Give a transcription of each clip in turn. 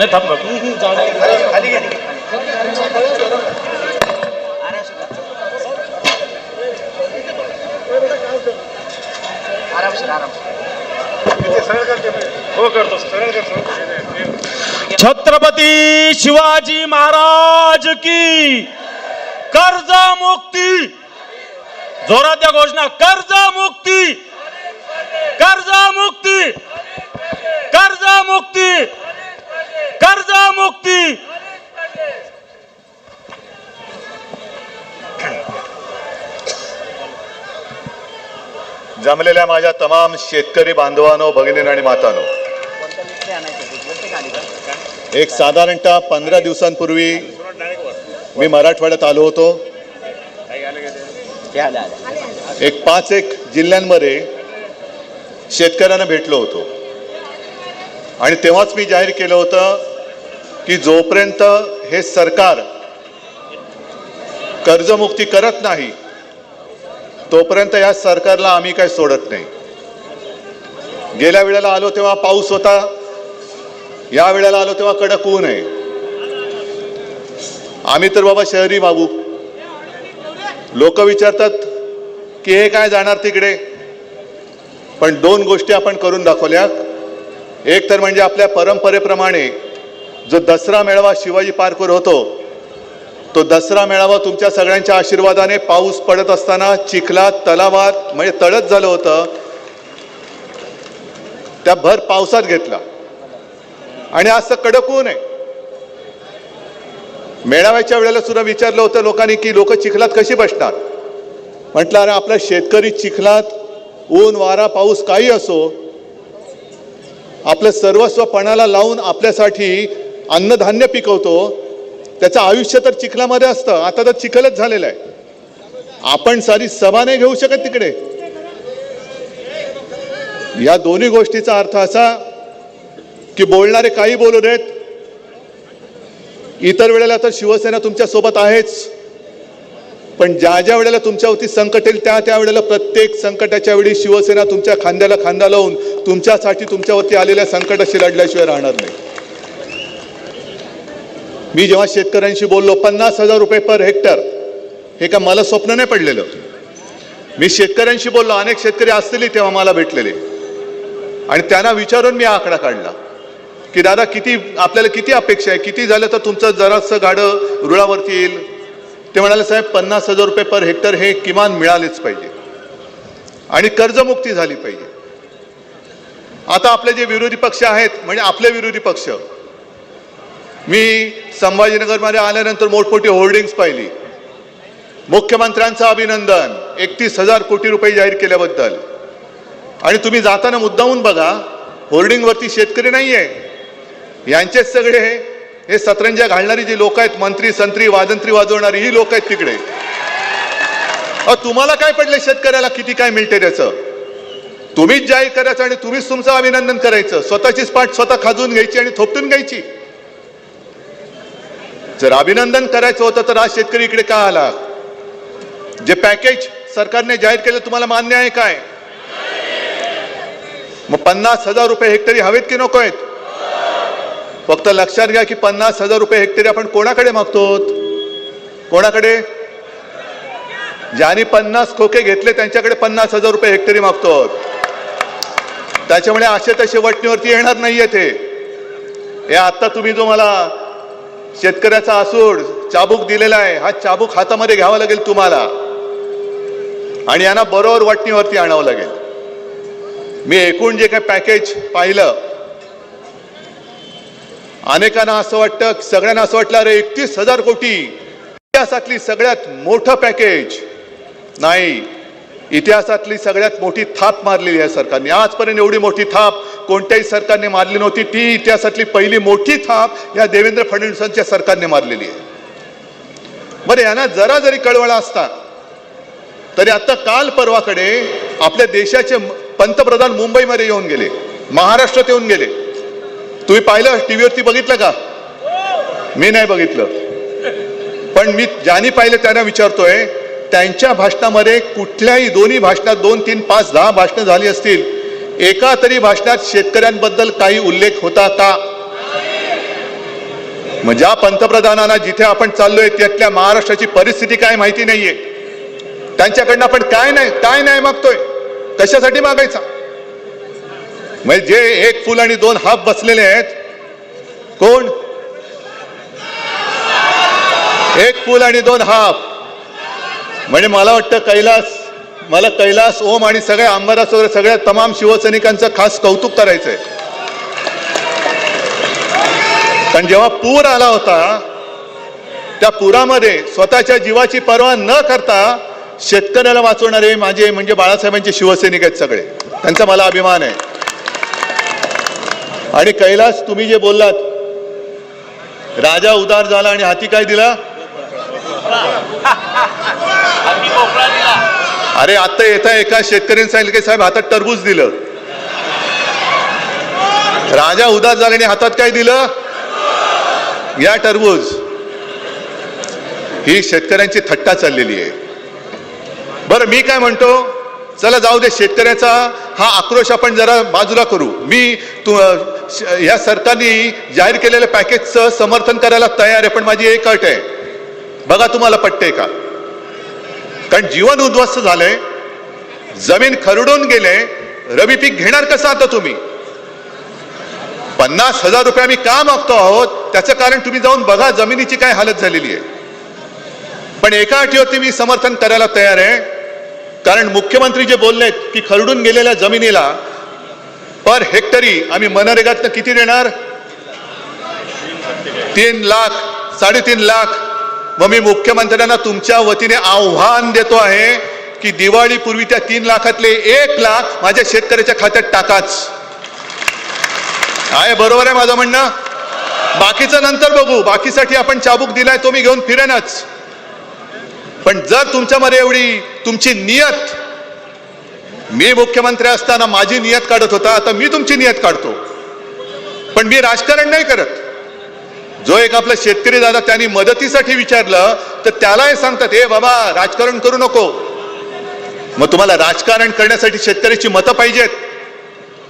नाही थांब हो करतो सरळ करतो छत्रपती शिवाजी महाराज की कर्ज मुक्ती. जोरात द्या घोषणा. कर्ज मुक्ती. कर्ज मुक्ती. कर्ज मुक्ती. कर्ज मुक्ती. जमलेल्या माझ्या तमाम शेतकरी बांधवांनो भगिनी आणि मातानो. एक साधारणतः पंधरा दिवसांपूर्वी मी मराठवाड्यात आलो होतो. एक पाच एक जिल्ह्यांमध्ये शेतकऱ्यांना भेटलो होतो. आणि तेव्हाच मी जाहीर केलं होतं की जोपर्यंत हे सरकार कर्जमुक्ती करत नाही तोपर्यंत या सरकारला आम्ही काही सोडत नाही. गेल्या वेळेला आलो तेव्हा पाऊस होता या वेळेला आलो तेव्हा कडक ऊन आहे. आम्ही तर बाबा शहरी बाबू. लोक विचारतात की हे काय जाणार तिकडे? पण दोन गोष्टी आपण करून दाखवल्या. एक तर म्हणजे आपल्या परंपरेप्रमाणे जो दसरा मेळावा शिवाजी पार्कवर होतो तो दसरा मेळावा तुमच्या सगळ्यांच्या आशीर्वादाने पाऊस पडत असताना चिखलात तलावात म्हणजे तळत झालं होतं. त्या भर पावसात घेतला. आणि असं कडक ऊन आहे. मेळाव्याच्या वेळेला सुद्धा विचारलं होतं लोकांनी की लोक चिखलात कशी बसणार? म्हटलं अरे आपला शेतकरी चिखलात ऊन वारा पाऊस काही असो आपलं सर्वस्व पणाला लावून आपल्यासाठी अन्नधान्य पिकवतो त्याचं आयुष्य तर चिखलामध्ये असतं आता तर चिखलच झालेलं आहे. आपण सारी सभा नाही घेऊ शकत तिकडे. या दोन्ही गोष्टीचा अर्थ असा की बोलणारे काही बोलू देत इतर वेळेला तर शिवसेना तुमच्यासोबत आहेच पण ज्या ज्या वेळेला तुमच्यावरती संकट येईल त्या त्या वेळेला प्रत्येक संकटाच्या वेळी शिवसेना तुमच्या खांद्याला खांदा लावून तुमच्यासाठी तुमच्यावरती आलेल्या संकटाशी लढल्याशिवाय राहणार नाही. मी जेव्हा शेतकऱ्यांशी बोललो पन्नास हजार रुपये पर हेक्टर हे का मला स्वप्न नाही पडलेलं. मी शेतकऱ्यांशी बोललो अनेक शेतकरी असतील तेव्हा मला भेटलेले. आणि त्यांना विचारून मी हा आकडा काढला की दादा किती आपल्याला किती अपेक्षा आहे? किती झालं तर तुमचं जरासं गाडं रुळावरती येईल? ते म्हणाले साहेब पन्नास हजार रुपये पर हेक्टर हे किमान मिळालेच पाहिजे. आणि कर्जमुक्ती झाली पाहिजे. आता आपले जे विरोधी पक्ष आहेत म्हणजे आपले विरोधी पक्ष मी संभाजीनगरमध्ये आल्यानंतर मोठमोठी होर्डिंग्स पाहिली. मुख्यमंत्र्यांचं अभिनंदन एकतीस हजार कोटी रुपये जाहीर केल्याबद्दल. आणि तुम्ही जाताना मुद्दाहून बघा होर्डिंगवरती शेतकरी नाही आहे यांचेच सगळे हे सतरंजा घालणारी जी लोक आहेत मंत्री संत्री वादंत्री वाजवणारी ही लोक आहेत तिकडे. तुम्हाला काय पडलं शेतकऱ्याला? किती काय मिळते त्याचं? तुम्हीच जाहीर करायचं आणि तुम्हीच तुमचं अभिनंदन करायचं. स्वतःचीच पाठ स्वतः खाजून घ्यायची आणि थोपटून घ्यायची. जर अभिनंदन करायचं होतं तर आज शेतकरी इकडे का आला? जे पॅकेज सरकारने जाहीर केलं तुम्हाला मान्य आहे काय? मग पन्नास हजार रुपये हेक्टरी हवेत की नको आहेत? फक्त लक्षात घ्या की पन्नास हजार रुपये हेक्टरी आपण कोणाकडे मागतो कोणाकडे? ज्यांनी पन्नास खोके घेतले त्यांच्याकडे पन्नास हजार रुपये हेक्टरी मागतो त्याच्यामुळे असे तसे वटणीवरती येणार नाहीये ते. हे आता तुम्ही जो मला शेतकऱ्याचा असूड चाबूक दिलेला आहे. हा चाबूक हातामध्ये घ्यावा लागेल तुम्हाला. आणि यांना बरोबर वाटणीवरती आणावं लागेल. मी एकूण जे काही पॅकेज पाहिलं अनेकांना असं वाटतं सगळ्यांना असं वाटलं अरे एकतीस हजार कोटी. इतिहासातली सगळ्यात मोठं पॅकेज नाही. इतिहासातली सगळ्यात मोठी थाप मारलेली आहे सरकारने. आजपर्यंत एवढी मोठी थाप कोणत्याही सरकारने मारली नव्हती. ती इतिहासातली पहिली मोठी थाप या देवेंद्र फडणवीसांच्या सरकारने मारलेली आहे. बरं यांना जरा जरी कळवळा असता तरी आता काल परवाकडे आपल्या देशाचे पंतप्रधान मुंबईमध्ये येऊन गेले. महाराष्ट्रात येऊन गेले. तुम्ही पाहिलं टीव्हीवरती बघितलं का? मी नाही बघितलं. पण मी ज्यांनी पाहिलं त्यांना विचारतोय त्यांच्या भाषणामध्ये कुठल्याही दोन्ही भाषणात दोन तीन पाच दहा भाषणं झाली असतील एका तरी भाषणात शेतकऱ्यांबद्दल काही उल्लेख होता का? मग ज्या पंतप्रधानांना जिथे आपण चाललोय त्यातल्या महाराष्ट्राची परिस्थिती काय माहिती नाहीये. त्यांच्याकडनं आपण काय नाही काय नाही मागतोय? कशासाठी मागायचा? म्हणजे जे एक फुल आणि दोन हाफ बसलेले आहेत कोण? एक फुल आणि दोन हाफ. म्हणजे मला वाटतं कैलास मला कैलास ओम आणि सगळ्या अंबादास वगैरे सगळ्या तमाम शिवसैनिकांचं खास कौतुक करायचंय. कारण जेव्हा पूर आला होता त्या पुरामध्ये स्वतःच्या जीवाची पर्वा न करता शेतकऱ्याला वाचवणारे माझे म्हणजे बाळासाहेबांचे शिवसैनिक आहेत सगळे. त्यांचा मला अभिमान आहे. आणि कैलास तुम्ही जे बोललात राजा उदार झाला आणि हाती काय दिला? अरे आता येता एका शेतकऱ्याने सांगितलं की साहेब हातात टरबूज दिलं. राजा उदार झाल्याने हातात काय दिलं? या टरबूज. ही शेतकऱ्यांची थट्टा चाललेली आहे. बरं मी काय म्हणतो? चला जाऊ दे शेतकऱ्याचा हा आक्रोश आपण जरा बाजूला करू. मी तू या सरकारने जाहीर केलेल्या पॅकेजचं समर्थन करायला तयार आहे पण माझी एक अट आहे. बघा तुम्हाला पटते का? कारण जीवन उद्ध्वस्त झालंय जमीन खरडून गेले रबी पीक घेणार कसं आता तुम्ही? पन्नास हजार रुपये आम्ही का मागतो आहोत? त्याचं कारण तुम्ही जाऊन बघा जमिनीची काय हालत झालेली आहे. पण एका अटीवरती मी समर्थन करायला तयार आहे. कारण मुख्यमंत्री जे बोलले की खरडून गेलेल्या जमिनीला पर हेक्टरी आम्ही मनरेगातनं किती देणार? तीन लाख साडेतीन लाख मग मी मुख्यमंत्र्यांना तुमच्या वतीने आव्हान देतो आहे की दिवाळीपूर्वी त्या तीन लाखातले एक लाख माझ्या शेतकऱ्याच्या खात्यात टाकाच. आहे बरोबर आहे माझं म्हणणं? बाकीचं नंतर बघू. बाकीसाठी आपण चाबूक दिलाय तो मी घेऊन फिरेनच. पण जर तुमच्यामध्ये एवढी तुमची नियत मी मुख्यमंत्री असताना माझी नियत काढत होता आता मी तुमची नियत काढतो. पण मी राजकारण नाही करत. जो एक आपला शेतकरी दादा त्यांनी मदतीसाठी विचारलं तर त्यालाही सांगतात हे बाबा राजकारण करू नको. मग तुम्हाला राजकारण करण्यासाठी शेतकऱ्याची मतं पाहिजेत.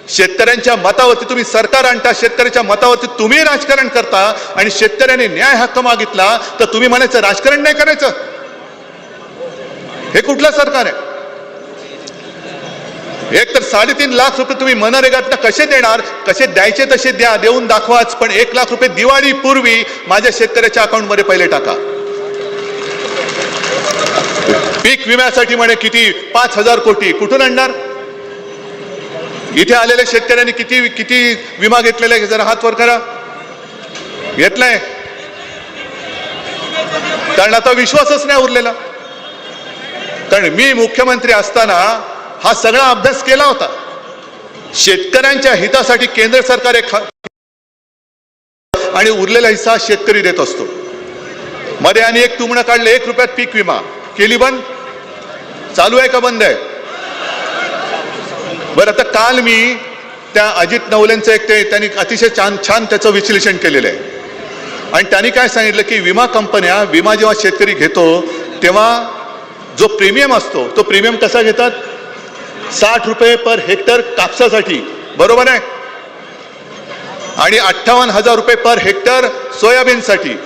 शेतकऱ्यांच्या मतावरती तुम्ही सरकार आणता शेतकऱ्याच्या मतावरती तुम्ही राजकारण करता आणि शेतकऱ्याने न्याय हक्क मागितला तर तुम्ही म्हणायचं राजकारण नाही करायचं. हे कुठलं सरकार आहे? एक तर साडेतीन लाख रुपये तुम्ही मनरेगातनं कसे देणार? कसे द्यायचे तसे द्या देऊन दाखवाच. पण एक लाख रुपये दिवाळी पूर्वी माझ्या शेतकऱ्याच्या अकाउंटमध्ये पहिले टाका. पीक विम्यासाठी म्हणे किती? पाच हजार कोटी. कुठून आणणार? इथे आलेल्या शेतकऱ्यांनी किती किती विमा घेतलेला आहे? जरा हात वर करा. घेतलाय. कारण आता विश्वासच नाही उरलेला. कारण मी मुख्यमंत्री असताना हा सगळा अभ्यास केला होता. शेतकऱ्यांच्या हितासाठी केंद्र सरकार एक आणि उरलेला हिस्सा शेतकरी देत असतो. मध्ये आणि एक तुमणं काढलं एक रुपयात पीक विमा. केली बंद? चालू आहे का बंद आहे? बरं आता काल मी त्या अजित नवलेंचं एक ते त्यांनी अतिशय छान छान त्याचं विश्लेषण केलेलं आहे. आणि त्यांनी काय सांगितलं की विमा कंपन्या विमा जेव्हा शेतकरी घेतो तेव्हा जो प्रीमियम असतो तो प्रीमियम कसा घेतात? साठ रुपये पर हेक्टर कापसासाठी. बरोबर आहे? आणि अठ्ठावन्न हजार रुपये पर हेक्टर सोयाबीनसाठी.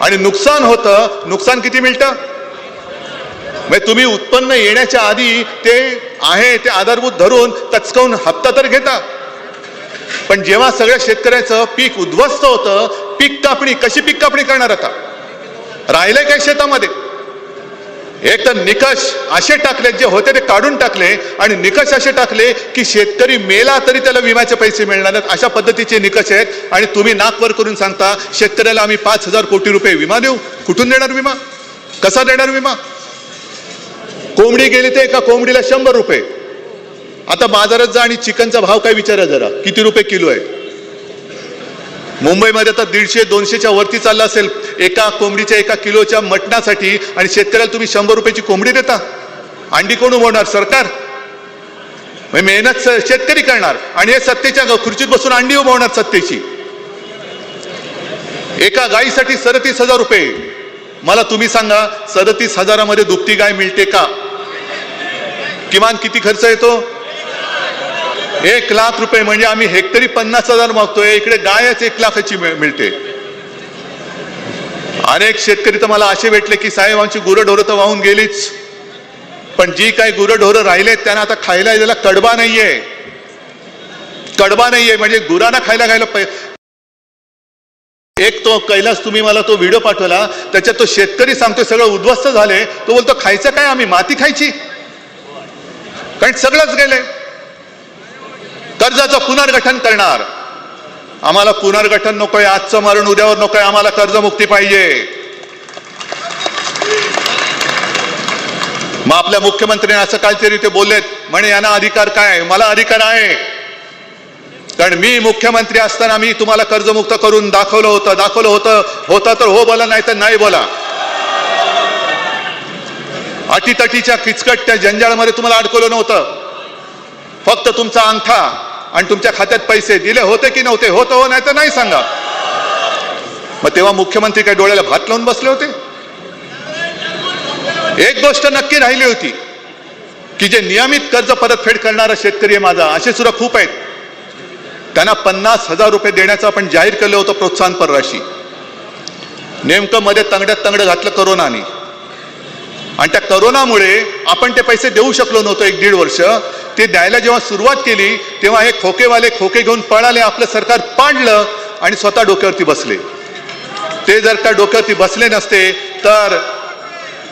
आणि नुकसान होतं नुकसान किती मिळतं? म्हणजे तुम्ही उत्पन्न येण्याच्या आधी ते आहे ते आधारभूत धरून कचकावून हप्ता तर घेता. पण जेव्हा सगळ्या शेतकऱ्याचं पीक उद्ध्वस्त होतं पीक कापणी कशी पीक कापणी करणार आता? राहिलंय काय शेतामध्ये? एक तर निकष असे टाकले जे होते ते काढून टाकले आणि निकष असे टाकले की शेतकरी मेला तरी त्याला विम्याचे पैसे मिळणार नाहीत. अशा पद्धतीचे निकष आहेत आणि तुम्ही नाकवर करून सांगता शेतकऱ्याला आम्ही पाच हजार कोटी रुपये विमा देऊ. कुठून देणार विमा? कसा देणार विमा? कोंबडी गेली ते एका कोंबडीला शंभर रुपये. आता बाजारात जा आणि चिकनचा भाव काय विचारा जरा. किती रुपये किलो आहे? मुंबईमध्ये तर दीडशे दोनशेच्या वरती चालला असेल. एका कोंबडीच्या एका किलोच्या मटणासाठी आणि शेतकऱ्याला तुम्ही शंभर रुपयाची कोंबडी देता. अंडी कोण उमवणार? सरकार. म्हणजे मेहनत स- शेतकरी करणार. आणि हे सत्तेच्या ग- खुर्चीत बसून अंडी उभवणार सत्तेची. एका गायीसाठी सदतीस हजार रुपये. मला तुम्ही सांगा सदतीस हजारामध्ये दुभती गाय मिळते का? किमान किती खर्च येतो? एक लाख रुपये म्हणजे आम्ही हेक्टरी पन्नास हजार मागतोय इकडे गायच एक लाखाची मिळते. अनेक शेतकरी तर मला असे भेटले की साहेब आमची गुरंढोरं तर वाहून गेलीच. पण जी काही गुरंढोरं राहिलेत त्यांना आता खायला यायला कडबा नाहीये. कडबा नाहीये म्हणजे गुरांना खायला खायला एक तो कैलास तुम्ही मला तो व्हिडिओ पाठवला त्याच्यात तो शेतकरी सांगतोय सगळं उद्ध्वस्त झाले. तो बोलतो खायचं काय आम्ही? माती खायची. कारण सगळंच गेले कर्जाचं पुनर्गठन करणार. आम्हाला पुनर्गठन नकोय आजचं मरण उद्यावर नकोय आम्हाला कर्जमुक्ती पाहिजे. मग आपल्या मुख्यमंत्र्यांनी असं काहीतरी ते बोललेत म्हणे यांना अधिकार काय मला अधिकार आहे. कारण मी मुख्यमंत्री असताना मी तुम्हाला कर्जमुक्त करून दाखवलं होतं दाखवलं होतं. होतं तर हो बोला नाही तर नाही बोला. अटीतटीच्या किचकट त्या जंजाळमध्ये तुम्हाला अडकवलं नव्हतं. फक्त तुमचा अंगठा. आणि तुमच्या खात्यात पैसे दिले होते की नव्हते होतं हो नाही तर नाही सांगा. मग तेव्हा मुख्यमंत्री काय डोळ्याला भात लावून बसले होते? एक गोष्ट नक्की राहिली होती की जे नियमित कर्ज परतफेड करणारा शेतकरी आहे माझा असे सुद्धा खूप आहेत. त्यांना पन्नास हजार रुपये देण्याचं आपण जाहीर केलं होतं प्रोत्साहनपर राशी नेमकं मध्ये तंगड्यात तंगडं घातलं करोनाने. आणि त्या करोनामुळे आपण ते पैसे देऊ शकलो नव्हतो एक दीड वर्ष. ते द्यायला जेव्हा सुरुवात केली तेव्हा हे खोकेवाले खोके घेऊन पळाले आपलं सरकार पाडलं आणि स्वतः डोक्यावरती बसले. ते जर का डोक्यावरती बसले नसते तर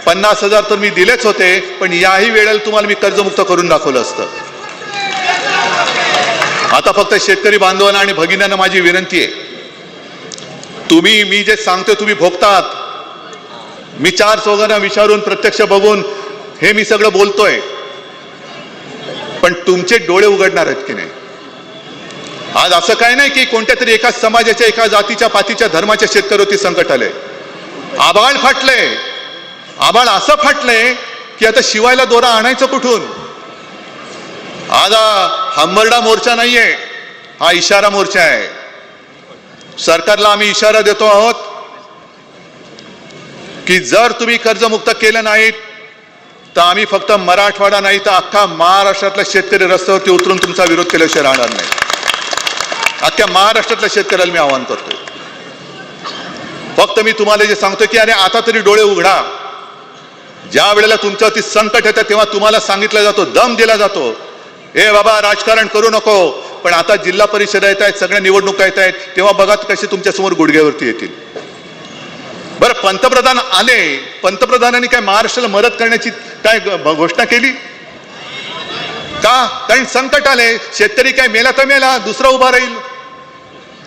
पन्नास हजार तर मी दिलेच होते पण याही वेळेला तुम्हाला मी कर्जमुक्त करून दाखवलं असतं. आता फक्त शेतकरी बांधवांना आणि भगिन्यांना माझी विनंती आहे. तुम्ही मी जे सांगतो तुम्ही भोगतात मी चार चौघांना विचारून प्रत्यक्ष बघून हे मी सगळं बोलतोय. पण तुमचे डोळे उघडणार आहेत की नाही? आज असं काय नाही की कोणत्या तरी एका समाजाच्या एका जातीच्या पातीच्या धर्माच्या शेतकऱ्यावरती संकट आले. आबाळ फाटले आबाळ असं फाटले की आता शिवायला दोरा आणायचं कुठून? आज हंबरडा मोर्चा नाहीये. हा इशारा मोर्चा आहे. सरकारला आम्ही इशारा देतो आहोत. की जर तुम्ही कर्जमुक्त केलं नाहीत तर आम्ही फक्त मराठवाडा नाही तर अख्खा महाराष्ट्रातल्या शेतकरी रस्त्यावरती उतरून तुमचा विरोध केल्याशिवाय राहणार नाही. अख्ख्या महाराष्ट्रातल्या शेतकऱ्याला मी आवाहन करतोय. फक्त मी तुम्हाला जे सांगतोय की अरे आता तरी डोळे उघडा. ज्या वेळेला तुमच्यावरती संकट येतं तेव्हा तुम्हाला सांगितलं जातो दम दिला जातो. ए बाबा राजकारण करू नको. पण आता जिल्हा परिषद येत आहेत सगळ्या निवडणुका येत आहेत तेव्हा बघा कसे तुमच्यासमोर गुडघ्यावरती येतील. बरं पंतप्रधान आले. पंतप्रधानांनी काय महाराष्ट्राला मदत करण्याची काय घोषणा केली? का? कारण संकट आले शेतकरी काय मेला तर मेला दुसरा उभा राहील.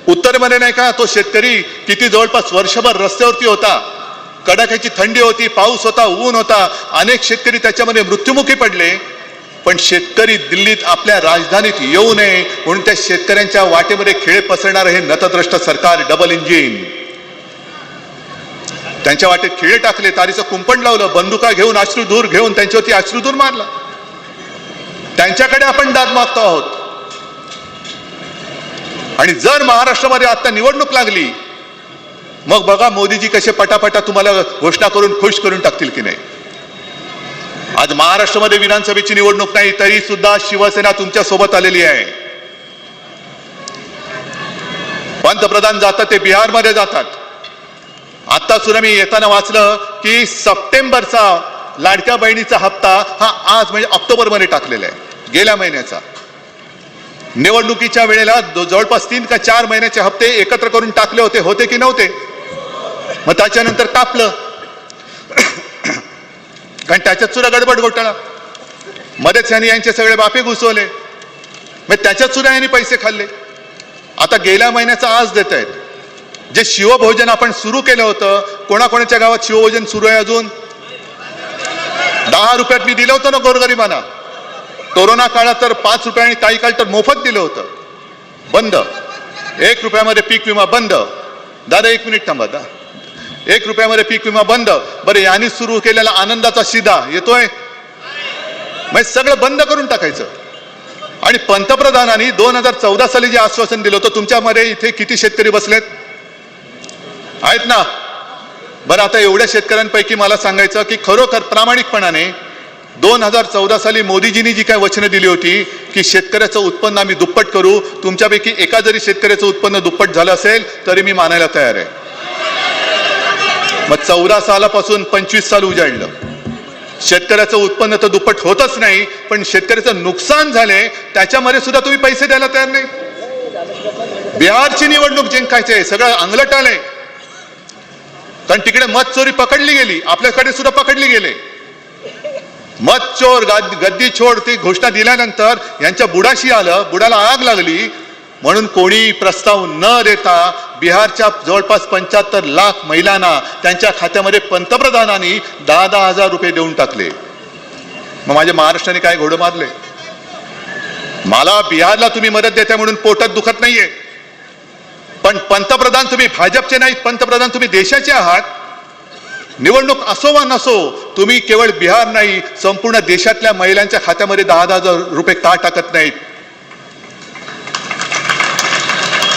उत्तरेमध्ये नाही का तो शेतकरी किती जवळपास वर्षभर रस्त्यावरती होता. कडाक्याची थंडी होती पाऊस होता ऊन होता. अनेक शेतकरी त्याच्यामध्ये मृत्युमुखी पडले. पण शेतकरी दिल्लीत आपल्या राजधानीत येऊ नये म्हणून त्या शेतकऱ्यांच्या वाटेमध्ये खेळ पसरणार हे नतद्रष्ट सरकार डबल इंजिन. त्यांच्या वाटेत खिळे टाकले तारीचं कुंपण लावलं बंदुका घेऊन अश्रुधूर घेऊन त्यांच्यावरती अश्रुधूर मारला. त्यांच्याकडे आपण दाद मागतो आहोत. आणि जर महाराष्ट्रामध्ये आता निवडणूक लागली मग बघा मोदीजी कसे पटापटा तुम्हाला घोषणा करून खुश करून टाकतील की नाही. आज महाराष्ट्रामध्ये विधानसभेची निवडणूक नाही तरी सुद्धा शिवसेना तुमच्यासोबत आलेली आहे. पंतप्रधान जातात ते बिहारमध्ये जातात. आता सुद्धा मी येताना वाचलं की सप्टेंबरचा लाडक्या बहिणीचा हप्ता हा आज म्हणजे ऑक्टोबरमध्ये टाकलेला आहे गेल्या महिन्याचा. निवडणुकीच्या वेळेला जवळपास तीन का चार महिन्याचे हप्ते एकत्र करून टाकले होते होते की नव्हते? मग त्याच्यानंतर कापलं कारण त्याच्यात सुद्धा गडबड घोटाळा. मध्येच यांनी यांचे सगळे बापे घुसवले. मग त्याच्यात सुद्धा यांनी पैसे खाल्ले. आता गेल्या महिन्याचा आज देत आहेत जे शिवभोजन आपण सुरू केलं होतं कोणाकोणाच्या गावात शिवभोजन सुरू आहे अजून? दहा रुपयात मी दिलं होतं ना गोरगरिबांना. कोरोना काळात तर पाच रुपये आणि काही काळ तर मोफत दिलं होतं. बंद. एक रुपयामध्ये पीक विमा बंद. दादा एक मिनिट थांबा दा. एक रुपयामध्ये पीक विमा बंद. बरं यांनी सुरू केलेला आनंदाचा शिदा येतोय? मग सगळं बंद करून टाकायचं. आणि पंतप्रधानांनी दोन हजार चौदा साली जे आश्वासन दिलं होतं तुमच्यामध्ये इथे किती शेतकरी बसलेत? आहेत ना? बरं आता एवढ्या शेतकऱ्यांपैकी मला सांगायचं की खरोखर प्रामाणिकपणाने दोन हजार चौदा साली मोदीजींनी जी काय वचनं दिली होती की शेतकऱ्याचं उत्पन्न आम्ही दुप्पट करू तुमच्यापैकी एका जरी शेतकऱ्याचं उत्पन्न दुप्पट झालं असेल तरी मी मानायला तयार आहे. मग चौदा सालापासून पंचवीस साल उजाडलं. शेतकऱ्याचं उत्पन्न तर दुप्पट होतच नाही पण शेतकऱ्याचं नुकसान झाले त्याच्यामध्ये सुद्धा तुम्ही पैसे द्यायला तयार नाही. बिहारची निवडणूक जिंकायचे आहे सगळं अंगलट आलंय. कारण तिकडे मत चोरी पकडली गेली. आपल्याकडे सुद्धा पकडली गेले. मत चोर गद्दी छोड ती घोषणा दिल्यानंतर यांच्या बुडाशी आलं बुडाला आग लागली. म्हणून कोणी प्रस्ताव न देता बिहारच्या जवळपास पंच्याहत्तर लाख महिलांना त्यांच्या खात्यामध्ये पंतप्रधानांनी दहा दहा हजार रुपये देऊन टाकले. मग माझ्या महाराष्ट्राने काय घोडं मारले? मला बिहारला तुम्ही मदत देता म्हणून पोटात दुखत नाहीये. पण पंतप्रधान तुम्ही भाजपचे नाहीत पंतप्रधान तुम्ही देशाचे आहात. निवडणूक असो वा नसो तुम्ही केवळ बिहार नाही संपूर्ण देशातल्या महिलांच्या खात्यामध्ये दहा दहा हजार रुपये का टाकत नाहीत?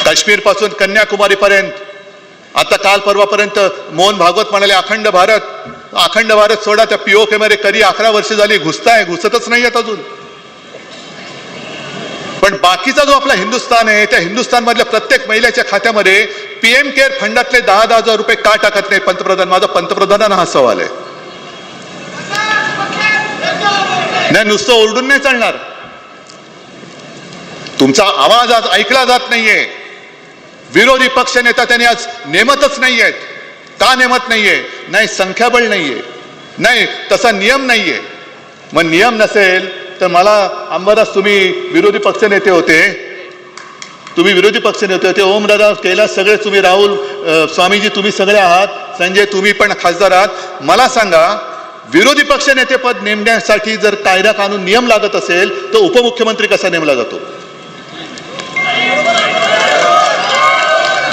काश्मीरपासून कन्याकुमारी पर्यंत आता काल परवापर्यंत मोहन भागवत म्हणाले अखंड भारत अखंड भारत सोडा त्या पीओके मध्ये कधी अकरा वर्ष झाली घुसताय घुसतच नाही आहेत अजून. पण बाकीचा जो आपला हिंदुस्थान आहे त्या हिंदुस्थानमधल्या प्रत्येक महिलेच्या खात्यामध्ये पीएम केअर फंडातले दहा दहा हजार रुपये का टाकत नाही पंतप्रधान? माझा पंतप्रधानांना हा सवाल आहे. नाही नुसतं ओरडून नाही चालणार. तुमचा आवाज आज ऐकला जात नाहीये. विरोधी पक्ष नेता त्यांनी आज नेमतच नाहीयेत. का नेमत नाहीये? नाही संख्याबळ नाहीये. नाही तसा नियम नाहीये. मग नियम नसेल तर मला अंबादास तुम्ही विरोधी पक्ष नेते होते. तुम्ही विरोधी पक्ष नेते होते. ओमदादा कैलास सगळे तुम्ही राहुल स्वामीजी तुम्ही सगळे आहात. संजय तुम्ही पण खासदार आहात. मला सांगा विरोधी पक्ष पद नेमण्यासाठी जर कायदा कानून नियम लागत असेल तर उपमुख्यमंत्री कसा नेमला जातो?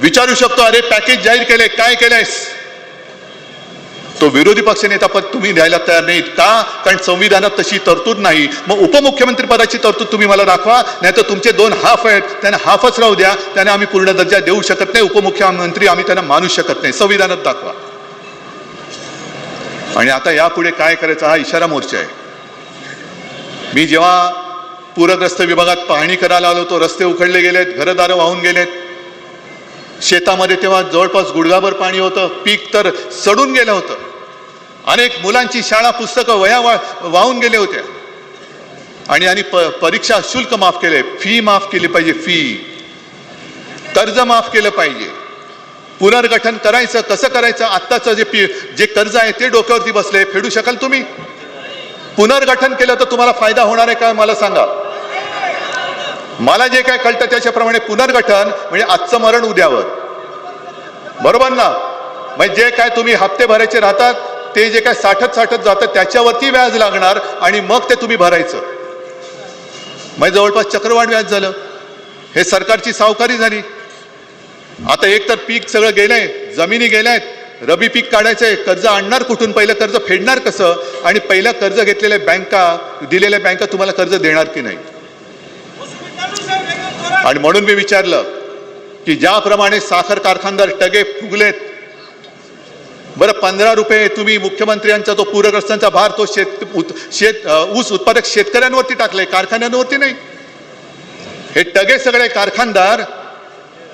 विचारू शकतो अरे पॅकेज जाहीर केले काय केलंयस तो विरोधी पक्ष नेता पद तुम्ही द्यायला तयार नाहीत का? कारण संविधानात तशी तरतूद नाही. मग उपमुख्यमंत्री पदाची तरतूद तुम्ही मला दाखवा नाही तर तुमचे दोन हाफ आहेत त्यांना हाफच राहू द्या त्यांना आम्ही पूर्ण दर्जा देऊ शकत नाही उपमुख्यमंत्री आम्ही त्यांना मानू शकत नाही. संविधानात दाखवा. आणि आता यापुढे काय करायचा हा इशारा मोर्चा आहे. मी जेव्हा पूरग्रस्त विभागात पाहणी करायला आलो तो रस्ते उखडले गेलेत घरदारं वाहून गेलेत शेतामध्ये तेव्हा जवळपास गुडघाभर पाणी होतं पीक तर सडून गेलं होतं. अनेक मुलांची शाळा पुस्तकं वया वा वाहून गेले होत्या. आणि आणि प परीक्षा शुल्क माफ केले. फी माफ केली पाहिजे फी. कर्ज माफ केलं पाहिजे. पुनर्गठन करायचं कसं करायचं आत्ताचं जे पी जे कर्ज आहे ते डोक्यावरती बसले. फेडू शकाल तुम्ही? पुनर्गठन केलं तर तुम्हाला फायदा होणार आहे का मला सांगा. मला जे काय कळतं त्याच्याप्रमाणे पुनर्गठन म्हणजे आजचं मरण उद्यावर. बरोबर ना? म्हणजे जे काय तुम्ही हप्ते भरायचे राहतात ते जे काय साठत साठत जातं त्याच्यावरती व्याज लागणार आणि मग ते तुम्ही भरायचं. म्हणजे जवळपास चक्रवाढ व्याज झालं. हे सरकारची सावकारी झाली. आता एक तर पीक सगळं गेलंय जमिनी गेल्यात रबी पीक काढायचंय कर्ज आणणार कुठून? पहिलं कर्ज फेडणार कसं? आणि पहिलं कर्ज घेतलेल्या बँका दिलेल्या बँका तुम्हाला कर्ज देणार की नाही? आणि म्हणून मी विचारलं की ज्याप्रमाणे साखर कारखानदार टगे फुगलेत बरं पंधरा रुपये तुम्ही मुख्यमंत्र्यांचा तो पूरग्रस्तांचा भार तो शेत उत- शेत ऊस उत्पादक शेतकऱ्यांवरती टाकले कारखान्यांवरती नाही. हे टगे सगळे कारखानदार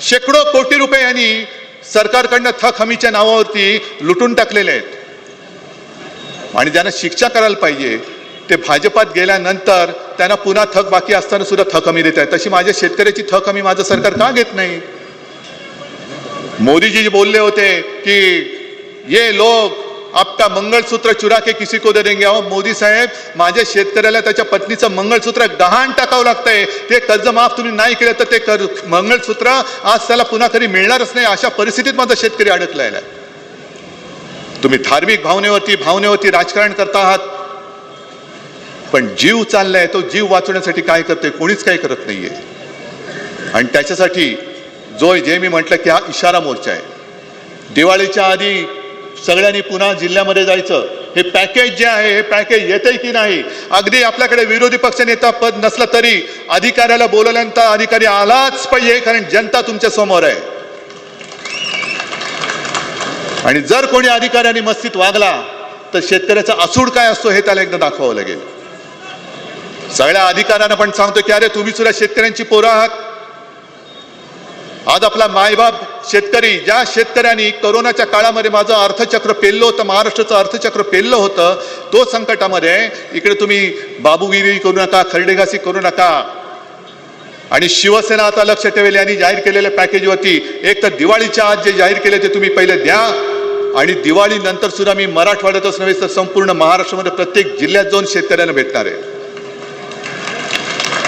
शेकडो कोटी रुपये यांनी सरकारकडनं थक हमीच्या नावावरती लुटून टाकलेले आहेत. आणि ज्यांना शिक्षा करायला पाहिजे ते भाजपात गेल्यानंतर त्यांना पुन्हा थक बाकी असताना सुद्धा थक हमी देत आहे तशी माझ्या शेतकऱ्याची थक हमी माझं सरकार का घेत नाही? मोदीजी बोलले होते की ये लोक आपका मंगळसूत्र चुरा के किसी को दे देंगे. अहो मोदी साहेब माझ्या शेतकऱ्याला त्याच्या पत्नीचं मंगळसूत्र गहाण टाकावं लागतंय. ते कर्ज माफ तुम्ही नाही केलं तर ते कर मंगळसूत्र आज त्याला पुन्हा कधी मिळणारच नाही अशा परिस्थितीत माझा शेतकरी अडकलेला आहे. तुम्ही धार्मिक भावनेवरती भावनेवरती राजकारण करता आहात. पण जीव चाललाय तो जीव वाचवण्यासाठी काय करतोय कोणीच काही करत नाहीये. आणि त्याच्यासाठी जो जे मी म्हटलं की हा इशारा मोर्चा आहे. दिवाळीच्या आधी सगळ्यांनी पुन्हा जिल्ह्यामध्ये जायचं. हे पॅकेज जे आहे हे पॅकेज येते की नाही अगदी आपल्याकडे विरोधी पक्षनेता पद नसलं तरी अधिकाऱ्याला बोलवल्यानंतर अधिकारी आलाच पाहिजे कारण जनता तुमच्यासमोर आहे. आणि जर कोणी अधिकाऱ्यांनी मस्तीत वागला तर शेतकऱ्याचा असूड काय असतो हे त्याला एकदा दाखवावं लागेल. सगळ्या अधिकाऱ्यांना पण सांगतो की अरे तुम्ही सुद्धा शेतकऱ्यांची पोरं आहात. आज आपला मायबाप शेतकरी ज्या शेतकऱ्यांनी कोरोनाच्या काळामध्ये माझं अर्थचक्र पेललं होतं महाराष्ट्राचं अर्थचक्र पेललं होतं तो संकटामध्ये इकडे तुम्ही बाबूगिरी करू नका खर्डेघासी करू नका. आणि शिवसेना आता लक्ष ठेवेल यांनी जाहीर केलेल्या पॅकेजवरती एक तर दिवाळीच्या आज जे जाहीर केले ते तुम्ही पहिले द्या. आणि दिवाळीनंतर सुद्धा मी मराठवाड्यातच नव्हे तर संपूर्ण महाराष्ट्रामध्ये प्रत्येक जिल्ह्यात जाऊन शेतकऱ्यांना भेटणार आहे.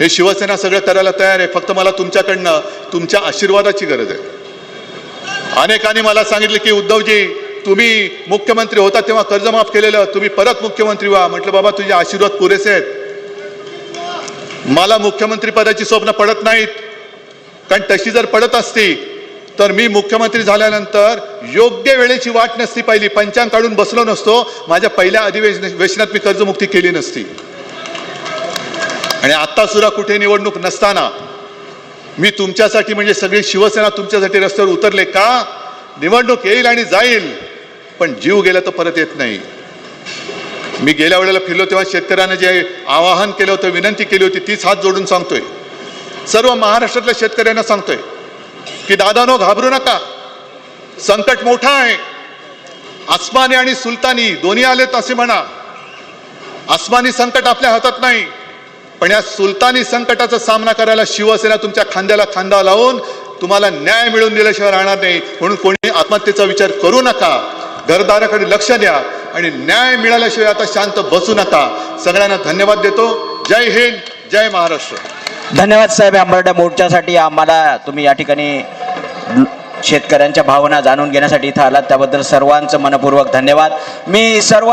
हे शिवसेना सगळं करायला तयार आहे. फक्त मला तुमच्याकडनं तुमच्या आशीर्वादाची गरज आहे. अनेकांनी मला सांगितलं की उद्धवजी तुम्ही मुख्यमंत्री होता तेव्हा कर्जमाफ केलेलं तुम्ही परत मुख्यमंत्री व्हा. म्हटलं बाबा तुझे आशीर्वाद पुरेसे आहेत. मला मुख्यमंत्री पदाची स्वप्न पडत नाहीत. कारण तशी जर पडत असती तर मी मुख्यमंत्री झाल्यानंतर योग्य वेळेची वाट नसती पाहिली. पंचांग काढून बसलो नसतो. माझ्या पहिल्या अधिवेशनात मी कर्जमुक्ती केली नसती. आणि आत्तासुद्धा कुठे निवडणूक नसताना मी तुमच्यासाठी म्हणजे सगळी शिवसेना तुमच्यासाठी रस्त्यावर उतरले का? निवडणूक येईल आणि जाईल. पण जीव गेला तर परत येत नाही. मी गेल्या वेळेला फिरलो तेव्हा शेतकऱ्यांना जे आवाहन केलं होतं विनंती केली होती तीच हात जोडून सांगतोय. सर्व महाराष्ट्रातल्या शेतकऱ्यांना सांगतोय की दादानो घाबरू नका. संकट मोठा आहे. अस्मानी आणि सुलतानी दोन्ही आलेत असे म्हणा. अस्मानी संकट आपल्या हातात नाही. पण या सुलतानी संकटाचा सामना करायला शिवसेना तुमच्या खांद्याला खांदा लावून तुम्हाला न्याय मिळवून दिल्याशिवाय राहणार नाही. म्हणून कोणी आत्महत्येचा विचार करू नका. घरदाराकडे लक्ष द्या आणि न्याय मिळाल्याशिवाय आता शांत बसू नका. सगळ्यांना धन्यवाद देतो. जय हिंद जय महाराष्ट्र. धन्यवाद साहेब आंबरड्या मोर्चासाठी. आम्हाला तुम्ही या ठिकाणी शेतकऱ्यांच्या भावना जाणून घेण्यासाठी इथं आलात. त्याबद्दल सर्वांचं मनपूर्वक धन्यवाद. मी सर्व